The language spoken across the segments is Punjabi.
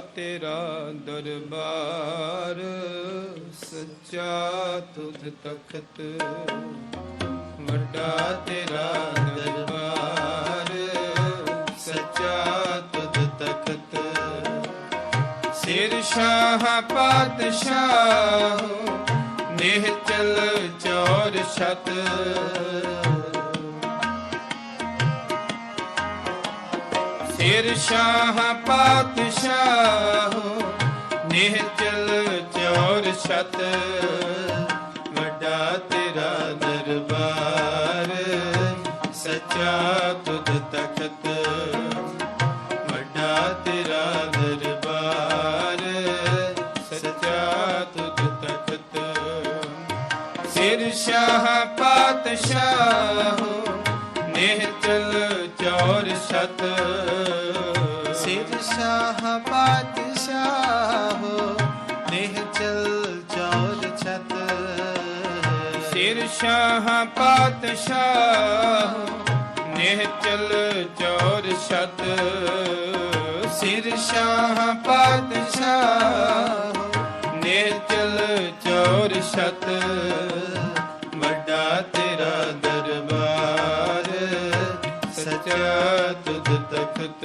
ਤੇਰਾ ਦਰਬਾਰ ਸੱਚਾ ਤੁਧ ਤਖਤ। ਵੱਡਾ ਤੇਰਾ ਦਰਬਾਰ ਸੱਚਾ ਤੁਧ ਤਖਤ। ਸਿਰ ਸ਼ਾਹ ਪਾਤਸ਼ਾਹ ਨਿਹਚਲ ਚੌਰ ਛਤ। ਸਿਰ ਸ਼ਾਹ ਪਾਤਸ਼ਾਹ ਨਿਹਚਲ ਚੌਰ ਛਤ, ਵੱਡਾ ਤੇਰਾ ਦਰਬਾਰ, ਸੱਚਾ ਤੁਧ ਤਖਤ, ਵੱਡਾ ਤੇਰਾ ਦਰਬਾਰ, ਸੱਚਾ ਤੁਧ ਤਖਤ। ਸਿਰ ਸ਼ਾਹ ਪਾਤਸ਼ਾਹ ਨਿਹਚਲ ਚੌਰ ਛਤ ਪਾਤਸ਼ਾਹ ਦੇਹ ਚਲ ਚੌਰ ਛਤ ਸਿਰ ਸ਼ਾਹ ਪਾਤਸ਼ਾਹ ਨਿਹਚਲ ਚੌਰ ਛਤ ਸਿਰ ਸ਼ਾਹ ਪਾਤਸ਼ਾਹ ਨਿਹਚਲ ਚੌਰ ਛਤ ਵੱਡਾ ਤੇਰਾ ਦਰਬਾਰ ਸੱਚਾ ਤੁਧ ਤਖਤ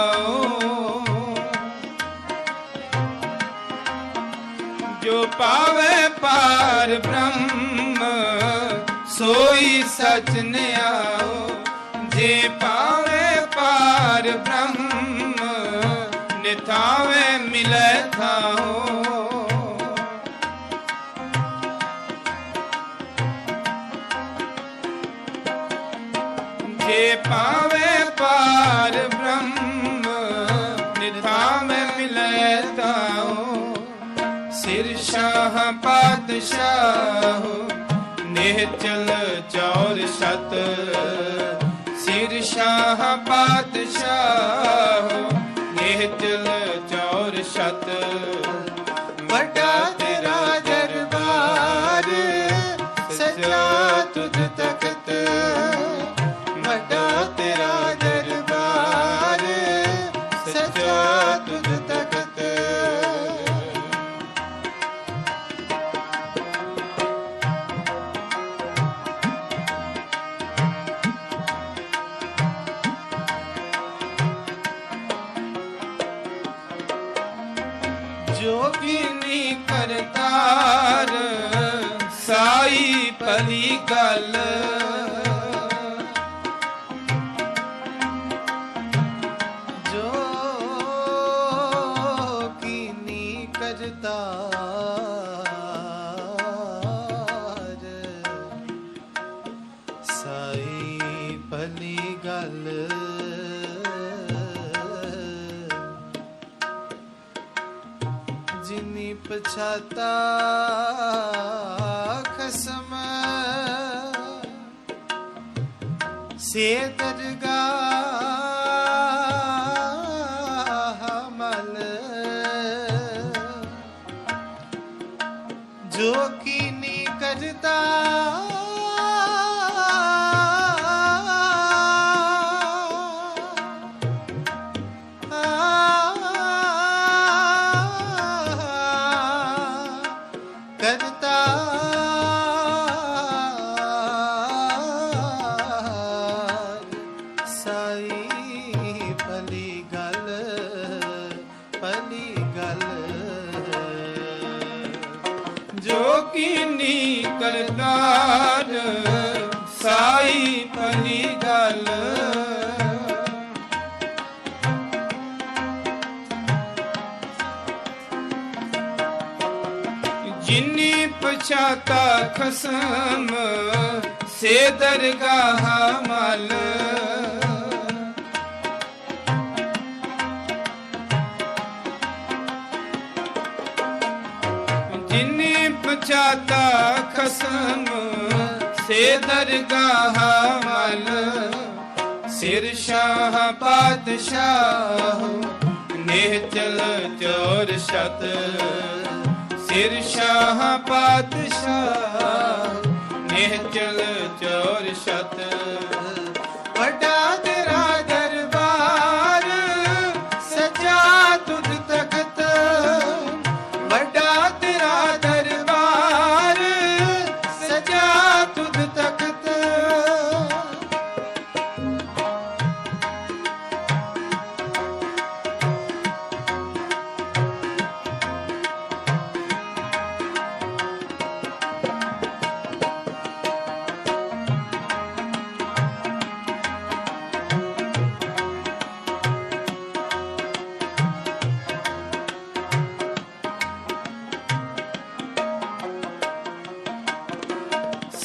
ਬ੍ਰਹਮ ਸੋਈ ਸਚ ਨਿਆਓ। ਜੇ ਪਾਵੇ ਪਾਰ ਬ੍ਰਹਮ ਨਿਥਾਵੇ ਮਿਲੈ ਥਾਓ। ਜੇ ਪਾਵੇ ਪਾਰ ਪਾਤਸ਼ਾਹ ਨਿਹਚਲ ਚੌਰ ਸਤ ਸਿਰ ਸ਼ਾਹ ਪਾਤਸ਼ਾਹ। ਸਾਈ ਗੱਲ। ਜੋ ਕੀਨੀ ਕਰਤਾਰ ਸਾਈ ਭਲੀ ਗੱਲ। ਜਿਨੀ ਪਛਾਤਾ ਖਸਮ ਸੇ ਦਰਗਾਹ ਜੋ ਕੀਨੀ ਕਰਤਾਰ ਸਾਈ ਭਲੀ ਗੱਲ। ਜਿਨੀ ਪਛਾਤਾ ਖਸਮ ਸੇ ਦਰਗਾਹ ਮਲ। ਪਛਾਤਾ ਖਸਮ ਸੇ ਦਰਗਾਹ ਮਲ ਸਿਰ ਸ਼ਾਹ ਪਾਤਸ਼ਾਹ ਚਲ ਚੋਰ ਸ਼ਤ ਸਿਰ ਸ਼ਾਹ ਪਾਤਸ਼ਾਹ ਨਿਹਚਲ ਚੋਰ ਸ਼ਤ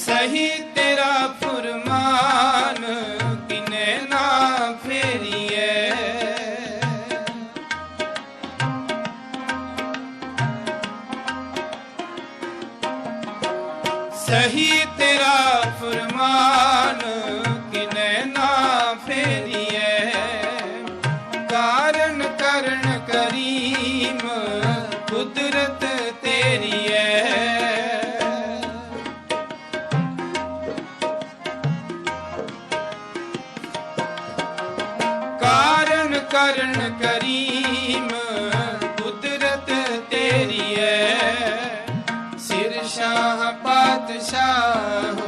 ਸਹੀ ਤੇਰਾ ਫਰਮਾਨ। ਕਾਰਨ ਕਰਨ ਕਰੀਮ, ਕੁਦਰਤ ਤੇਰੀ ਹੈ ਸਿਰ ਸ਼ਾਹ ਪਾਤਸ਼ਾਹ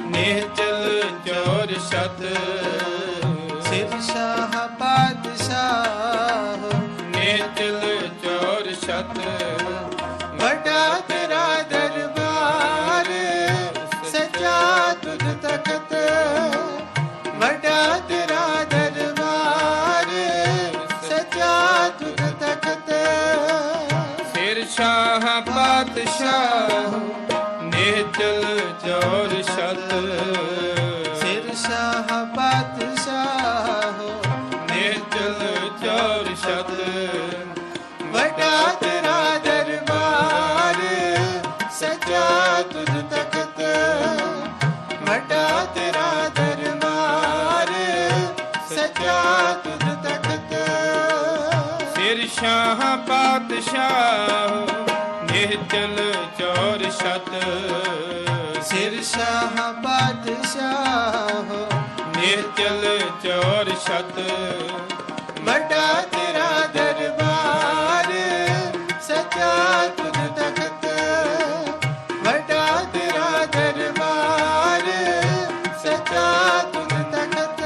ਨਿਹਚਲ ਚੋਰ ਸ਼ਤ। ਸਿਰ ਸ਼ਾਹ ਪਾਤਸ਼ਾਹ ਨਿਹਚਲ ਚੋਰ ਸ਼ਤ। ਵੱਡਾ ਤੇਰਾ ਦਰਬਾਰ ਸਜਾ ਤੁਧ ਤਖਤ। ਵੱਡਾ ਸਿਰ ਸ਼ਾਹ ਪਾਤਸ਼ਾਹ ਨਿਹਚਲ ਚੋਰ ਸ਼ਤ ਸਿਰ ਸ਼ਾਹ ਪਾਤਸ਼ਾਹ ਨਿਹਚਲ ਚੋਰ ਸ਼ਤ ਵੱਡਾ ਤੇਰਾ ਦਰਬਾਰ ਸਜਾ ਤੁਧ ਤਖਤ। ਵੱਡਾ ਤੇਰਾ ਦਰਬਾਰ ਸਜਾ ਤੁਧ ਤਖਤ। ਸਿਰ ਸ਼ਾਹ ਪਾਤਸ਼ਾਹ ਨਿਹਚਲ ਚੋਰ ਸ਼ਤ। ਸਿਰ ਸ਼ਾਹ ਪਾਤਸ਼ਾਹ ਨਿਹਚਲ ਚੋਰ ਸ਼ਤ। ਵੱਡਾ ਤੇਰਾ ਦਰਬਾਰ ਸਜਾ ਤੁਧ ਤਖਤ। ਵੱਡਾ ਤੇਰਾ ਦਰਬਾਰ ਸਜਾ ਤੁਧ ਤਖਤ।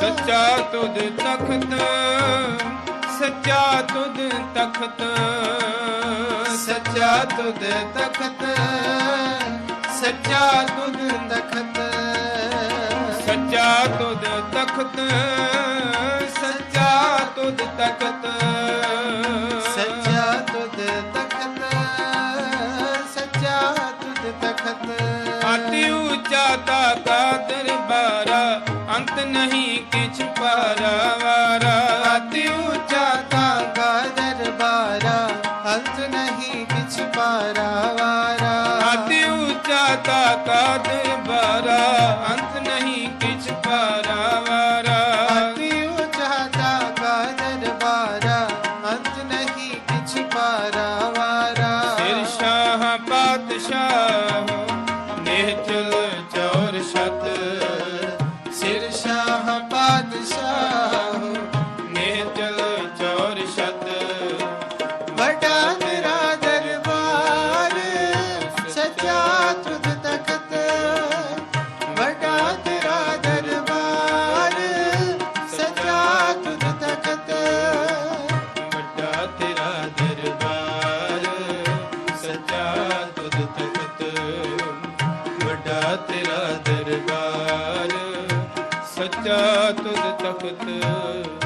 ਸੱਚਾ ਤੁਧ ਤਖਤ। ਸੱਚਾ ਤਖਤ, ਸੱਚਾ ਤੁਧ ਤਖਤ, ਸੱਚਾ ਤੁਧ ਤਖਤ। ਸੱਚਾ ਤੁਧ ਤਖਤ, ਸੱਚਾ ਤੁਧ ਤਖਤ। ਸੱਚਾ ਤੁਧ ਤਖਤ, ਸੱਚਾ ਤੁਧ ਤਖਤ। ਅਤਿ ਉੱਚਾ ਤਾਤਾ ਦਰਬਾਰਾ ਅੰਤ ਨਹੀਂ ਕਿਛ ਪਾਰਾਵਾਰਾ ਅਤਿ ਉੱਚਾ ਤਾਗਾ ਦਰਬਾਰਾ, ਅੰਤ ਨਹੀਂ ਕਿਛ ਪਾਰਾਵਾਰਾ ਅਤਿ ਉੱਚਾ ਤਾਤਾ ਦਰਬਾਰਾ। ਰਚਾ ਤੁਧ ਤਖਤ